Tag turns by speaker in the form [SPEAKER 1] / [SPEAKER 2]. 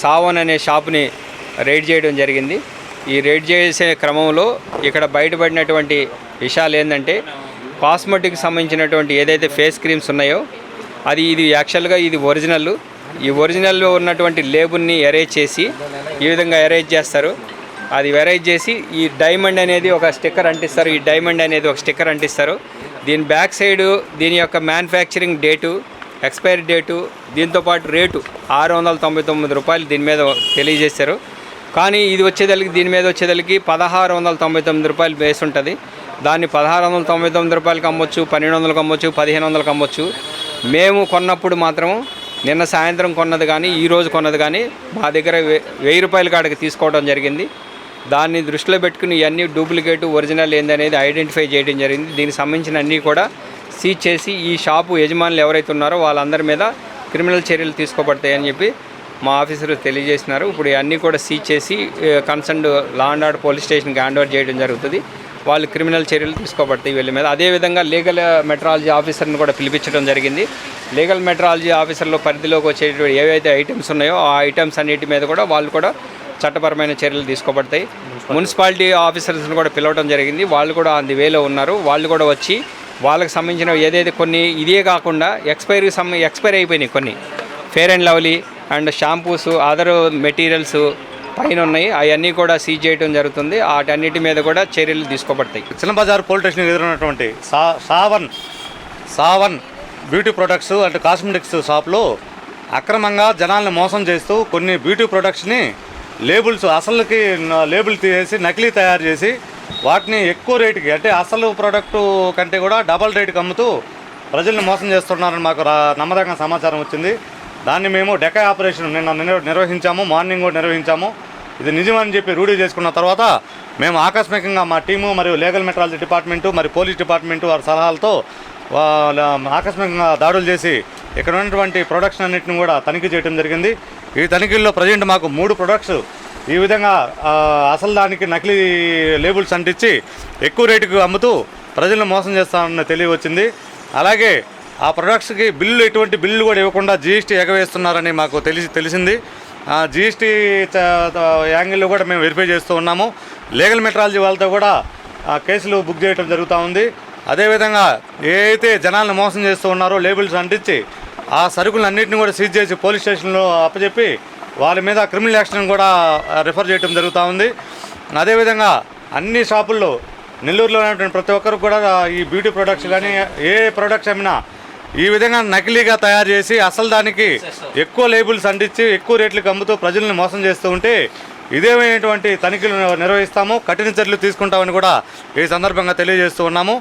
[SPEAKER 1] సావన్ అనే షాప్ని రైడ్ చేయడం జరిగింది. ఈ రైడ్ చేసే క్రమంలో ఇక్కడ బయటపడినటువంటి విషయాలు ఏంటంటే కాస్మెటిక్ సంబంధించినటువంటి ఏదైతే ఫేస్ క్రీమ్స్ ఉన్నాయో అది ఇది యాక్చువల్గా ఇది ఒరిజినల్ ఈ ఒరిజినల్లో ఉన్నటువంటి లేబుల్ని ఎరేజ్ చేసి ఈ విధంగా ఎరేజ్ చేస్తారు. అది ఎరేజ్ చేసి ఈ డైమండ్ అనేది ఒక స్టిక్కర్ అంటిస్తారు. ఈ డైమండ్ అనేది ఒక స్టిక్కర్ అంటిస్తారు. దీని బ్యాక్ సైడ్ దీని యొక్క మ్యానుఫ్యాక్చరింగ్ డేటు ఎక్స్పైరీ డేటు దీంతో పాటు రేటు ఆరు వందల తొంభై తొమ్మిది రూపాయలు దీని మీద తెలియజేశారు. కానీ ఇది వచ్చేదలికి దీని మీద వచ్చేదలికి పదహారు వందల తొంభై తొమ్మిది రూపాయలు బేస్ ఉంటుంది. దాన్ని పదహారు వందల తొంభై తొమ్మిది రూపాయలకి అమ్మొచ్చు పన్నెండు వందలకు అమ్మొచ్చు పదిహేను వందలకు అమ్మొచ్చు. మేము కొన్నప్పుడు మాత్రం నిన్న సాయంత్రం కొన్నది కానీ ఈరోజు కొన్నది కానీ మా దగ్గర వె- వెయ్యి రూపాయల కాడికి తీసుకోవడం జరిగింది. దాన్ని దృష్టిలో పెట్టుకుని ఇవన్నీ డూప్లికేట్ ఒరిజినల్ ఏందనేది ఐడెంటిఫై చేయడం జరిగింది. దీనికి సంబంధించిన అన్నీ కూడా సీజ్ చేసి ఈ షాపు యజమానులు ఎవరైతే ఉన్నారో వాళ్ళందరి మీద క్రిమినల్ చర్యలు తీసుకోబడతాయని చెప్పి మా ఆఫీసర్ తెలియజేసినారు ఇప్పుడు అన్నీ కూడా సీజ్ చేసి concern law and order police స్టేషన్కి హ్యాండ్ ఓవర్ చేయడం జరుగుతుంది. వాళ్ళు క్రిమినల్ చర్యలు తీసుకోబడతాయి వీళ్ళ మీద. అదేవిధంగా లీగల్ మెట్రాలజీ ఆఫీసర్ని కూడా పిలిపించడం జరిగింది. లీగల్ మెట్రాలజీ ఆఫీసర్లో పరిధిలోకి వచ్చేటువంటి ఏవైతే ఐటమ్స్ ఉన్నాయో ఆ ఐటమ్స్ అన్నిటి మీద కూడా వాళ్ళు కూడా చట్టపరమైన చర్యలు తీసుకోబడతాయి. మున్సిపాలిటీ ఆఫీసర్స్ని కూడా పిలవడం జరిగింది. వాళ్ళు కూడా అంది వేలో ఉన్నారు. వాళ్ళు కూడా వచ్చి వాళ్ళకి సంబంధించిన ఏదైతే కొన్ని ఇదే కాకుండా ఎక్స్పైరీ సమ్ ఎక్స్పైర్ అయిపోయినాయి కొన్ని. Fair and Lovely and shampoos other materials పైన ఉన్నాయి అవన్నీ కూడా సీజ్ చేయడం జరుగుతుంది. వాటన్నిటి మీద కూడా చర్యలు తీసుకోబడతాయి.
[SPEAKER 2] చిన్న బజార్ పోలీస్ స్టేషన్ ఎదురున్నటువంటి సా సావన్ సావన్ బ్యూటీ ప్రొడక్ట్స్ అంటే కాస్మెటిక్స్ షాప్లో అక్రమంగా జనాల్ని మోసం చేస్తూ కొన్ని బ్యూటీ ప్రొడక్ట్స్ని లేబుల్స్ అసలుకి లేబుల్ తీసేసి నకిలీ తయారు చేసి వాటిని ఎక్కువ రేటుకి అంటే అసలు ప్రోడక్ట్ కంటే కూడా డబల్ రేటుకి అమ్ముతూ ప్రజల్ని మోసం చేస్తున్నారని మాకు నమ్మదగిన సమాచారం వచ్చింది. దాన్ని మేము డెకా ఆపరేషన్ నిన్న నిర్వహించాము. మార్నింగ్ కూడా నిర్వహించాము. ఇది నిజమని చెప్పి రూఢీ చేసుకున్న తర్వాత మేము ఆకస్మికంగా మా టీము మరియు లీగల్ మెట్రాలజీ డిపార్ట్మెంటు మరియు పోలీస్ డిపార్ట్మెంటు వారి సలహాలతో వాళ్ళ ఆకస్మికంగా దాడులు చేసి ఇక్కడ ఉన్నటువంటి ప్రొడక్షన్ అన్నింటిని కూడా తనిఖీ చేయడం జరిగింది. ఈ తనిఖీల్లో ప్రజెంట్ మాకు మూడు ప్రొడక్ట్స్ ఈ విధంగా అసలు దానికి నకిలీ లేబుల్స్ అంటించి ఎక్కువ రేటుకు అమ్ముతూ ప్రజలను మోసం చేస్తామని తెలియవచ్చింది. అలాగే ఆ ప్రొడక్ట్స్కి బిల్లు ఎటువంటి బిల్లు కూడా ఇవ్వకుండా జీఎస్టీ ఎగవేస్తున్నారని మాకు తెలిసి తెలిసింది. జీఎస్టీ యాంగిల్లో కూడా మేము వెరిఫై చేస్తూ ఉన్నాము. లీగల్ మెట్రాలజీ వాళ్ళతో కూడా కేసులు బుక్ చేయడం జరుగుతూ ఉంది. అదేవిధంగా ఏ అయితే జనాలను మోసం చేస్తూ ఉన్నారో లేబుల్స్ అంటించి ఆ సరుకులన్నింటినీ కూడా సీజ్ చేసి పోలీస్ స్టేషన్లో అప్పచెప్పి వాళ్ళ మీద క్రిమినల్ యాక్షన్ కూడా రిఫర్ చేయడం జరుగుతూ ఉంది. అదేవిధంగా అన్ని షాపుల్లో నెల్లూరులో ఉన్నటువంటి ప్రతి ఒక్కరు కూడా ఈ బ్యూటీ ప్రొడక్ట్స్ కానీ ఏ ప్రొడక్ట్స్ అమ్మినా ఈ విధంగా నకిలీగా తయారు చేసి అసలు దానికి ఎక్కువ లేబుల్స్ అంటించి ఎక్కువ రేట్లకు అమ్ముతూ ప్రజల్ని మోసం చేస్తూ ఉంటే ఇదేమైనటువంటి తనిఖీలు నిర్వహిస్తాము కఠిన చర్యలు తీసుకుంటామని కూడా ఈ సందర్భంగా తెలియజేస్తూ ఉన్నాము.